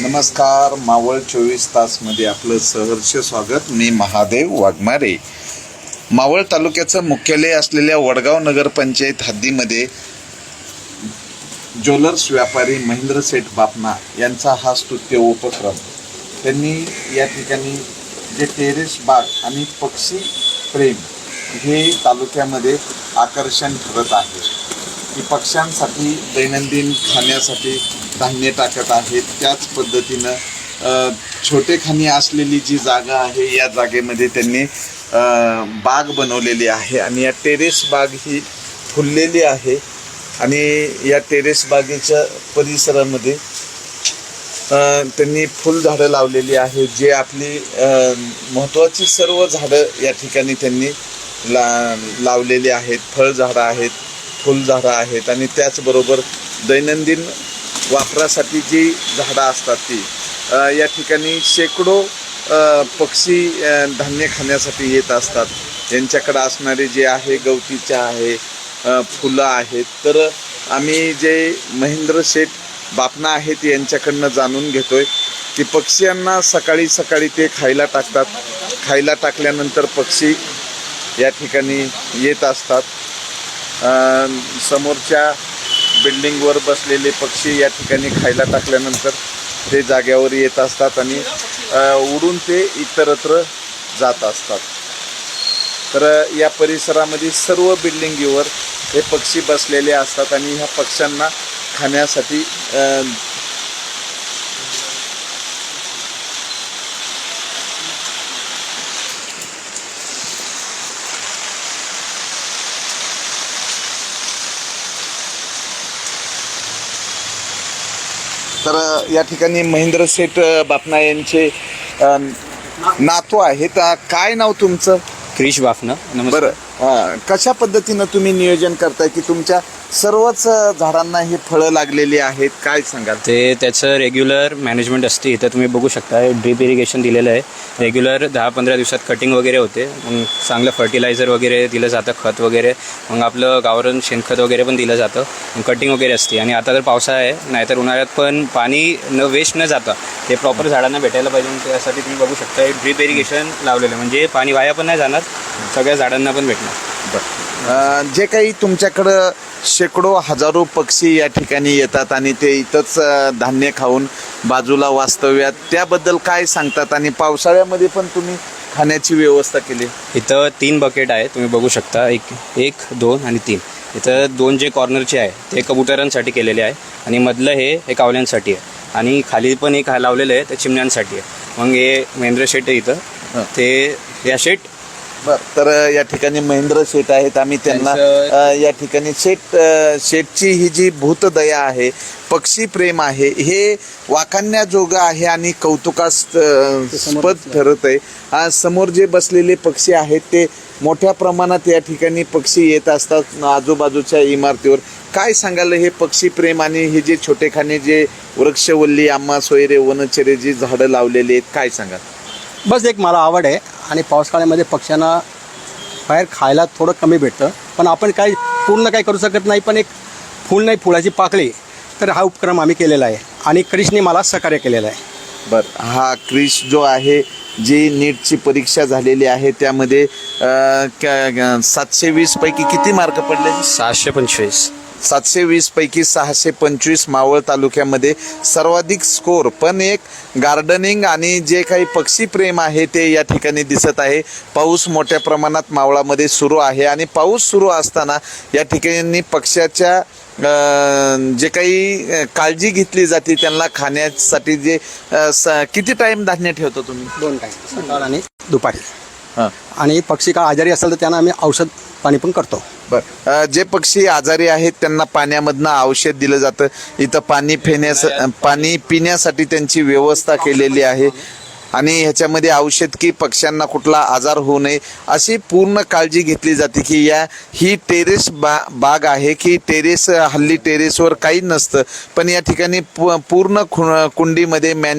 नमस्कार मावळ चोवीस तासमध्ये आपलं सहर्ष स्वागत. मी महादेव वाघमारे. मावळ तालुक्याचं मुख्यालय असलेल्या वडगाव नगरपंचायत हद्दीमध्ये ज्वेलर्स व्यापारी महेंद्र सेठ बापना यांचा हा स्तुत्य उपक्रम. त्यांनी या ठिकाणी जे टेरेस बाग आणि पक्षी प्रेम हे तालुक्यामध्ये आकर्षण ठरत आहे. की पक्ष्यांसाठी दैनंदिन खाण्यासाठी धान्य टाकत आहेत. त्याच पद्धतीनं छोटेखानी असलेली जी जागा आहे या जागेमध्ये त्यांनी बाग बनवलेली आहे आणि या टेरेस बाग ही फुललेली आहे आणि या टेरेस बागेच्या परिसरामध्ये त्यांनी फुलझाडं लावलेली आहेत जे आपली महत्त्वाची सर्व झाडं या ठिकाणी त्यांनी ला लावलेली आहेत. फळझाडं आहेत फुलझाडं आहेत आणि त्याचबरोबर दैनंदिन वापरासाठी जी झाडं असतात ती या ठिकाणी शेकडो पक्षी धान्य खाण्यासाठी येत असतात. यांच्याकडं असणारे जे आहे गवतीच्या आहे फुलं आहेत. तर आम्ही जे महेंद्र शेठ बापना आहेत यांच्याकडनं जाणून घेतोय की पक्ष्यांना सकाळी सकाळी ते खायला टाकतात. खायला टाकल्यानंतर पक्षी या ठिकाणी येत असतात. समोरच्या बिल्डिंगवर बसलेले पक्षी या ठिकाणी खायला टाकल्यानंतर ते जाग्यावर येत असतात आणि उडून ते इतरत्र जात असतात. तर या परिसरामध्ये सर्व बिल्डिंगीवर हे पक्षी बसलेले असतात आणि ह्या पक्ष्यांना खाण्यासाठी तर या ठिकाणी महेंद्र शेठ बापना यांचे नातू आहेत. काय नाव तुमचं? क्रिश बाफनं नमस्कार. बरं. कशा पद्धतीनं तुम्ही नियोजन करताय की तुमच्या सर्वच झाडांना ही फळं लागलेली आहेत. काय सांगाल? ते त्याचं रेग्युलर मॅनेजमेंट असते. इथं तुम्ही बघू शकता ड्रीप इरिगेशन दिलेलं आहे. रेग्युलर दहा पंधरा दिवसात कटिंग वगैरे होते. मग चांगलं फर्टिलायझर वगैरे दिलं जातं खत वगैरे. मग आपलं गावरण शेणखत वगैरे पण दिलं जातं. कटिंग वगैरे असते. आणि आता तर पावसाळा आहे. नाहीतर उन्हाळ्यात पण पाणी न वेस्ट न जाता. ते प्रॉपर झाडांना भेटायला पाहिजे. मग त्यासाठी तुम्ही बघू शकता ड्रीप इरिगेशन लावलेलं म्हणजे पाणी वाया पण नाही जाणार सगळ्या झाडांना पण भेटणार. अ, जे काही तुमच्याकडं शेकडो हजारो पक्षी या ठिकाणी येतात आणि ते इथंच धान्य खाऊन बाजूला वास्तव्यात त्याबद्दल काय सांगतात? आणि पावसाळ्यामध्ये पण तुम्ही खाण्याची व्यवस्था केली? इथं तीन बकेट आहे तुम्ही बघू शकता. एक एक दोन आणि तीन. इथं दोन जे कॉर्नरचे आहे ते कबुतरांसाठी केलेले आहे. आणि मधलं हे हे कावल्यांसाठी आहे. आणि खाली पण एक लावलेलं आहे ते चिमण्यांसाठी आहे. मग हे महेंद्र शेट आहे. इथं. ते या शेट बर तर या ठिकाणी महेंद्र शेठ आहेत. आम्ही त्यांना या ठिकाणी शेठ अ, शेठची ही जी भूतदया आहे पक्षी प्रेम आहे हे वाखाणण्याजोगं आहे आणि कौतुकास्पद ठरत आहे. आज समोर जे बसलेले पक्षी आहेत ते मोठ्या प्रमाणात या ठिकाणी पक्षी येत असतात आजूबाजूच्या इमारतीवर. काय सांगाल हे पक्षी प्रेम आणि हे जे छोटेखाने जे वृक्षवल्ली आम्हा सोयरे वनचरे जी झाडं लावलेली आहेत काय सांगाल? बस एक मला आवड आहे आणि पावसाळ्यामध्ये पक्ष्यांना बाहेर खायला थोडं कमी भेटतं. पण आपण काही पूर्ण काही करू शकत नाही पण एक फूल नाही फुलाची पाकळी. तर हा उपक्रम आम्ही केलेला आहे. आणि क्रिशने मला सहकार्य केलेलं आहे. बर हा क्रिश जो आहे जी नीटची परीक्षा झालेली आहे त्यामध्ये सातशे वीस पैकी किती मार्क पडले? सहाशे पंचवीस. सातशे वीस पैकी सहाशे पंचवीस मावळ तालुक्यामध्ये सर्वाधिक स्कोर पण एक गार्डनिंग आणि जे काही पक्षी प्रेम आहे ते या ठिकाणी दिसत आहे. पाऊस मोठ्या प्रमाणात मावळामध्ये सुरू आहे आणि पाऊस सुरू असताना या ठिकाणी पक्ष्याच्या जे काही काळजी घेतली जाते त्यांना खाण्यासाठी जे स- किती टाइम धान्य ठेवतो तुम्ही? दोन टाईम सकाळ आणि दुपारी. आणि पक्षी का आजारी असेल तर त्यांना आम्ही औषध पाणी पण करतो. बर. जे पक्षी आजारी आहेत त्यांना पाण्यामधनं औषध दिलं जातं. इथं पाणी पिण्यास पाणी पिण्यासाठी त्यांची व्यवस्था केलेली आहे. आणि ह्याच्यामध्ये औषध की पक्ष्यांना कुठला आजार होऊ नये अशी पूर्ण काळजी घेतली जाते की या ही टेरेस बा बाग आहे की टेरेस हल्ली टेरेसवर काही नसतं. पण या ठिकाणी पूर्ण खु कुंडीमध्ये मॅने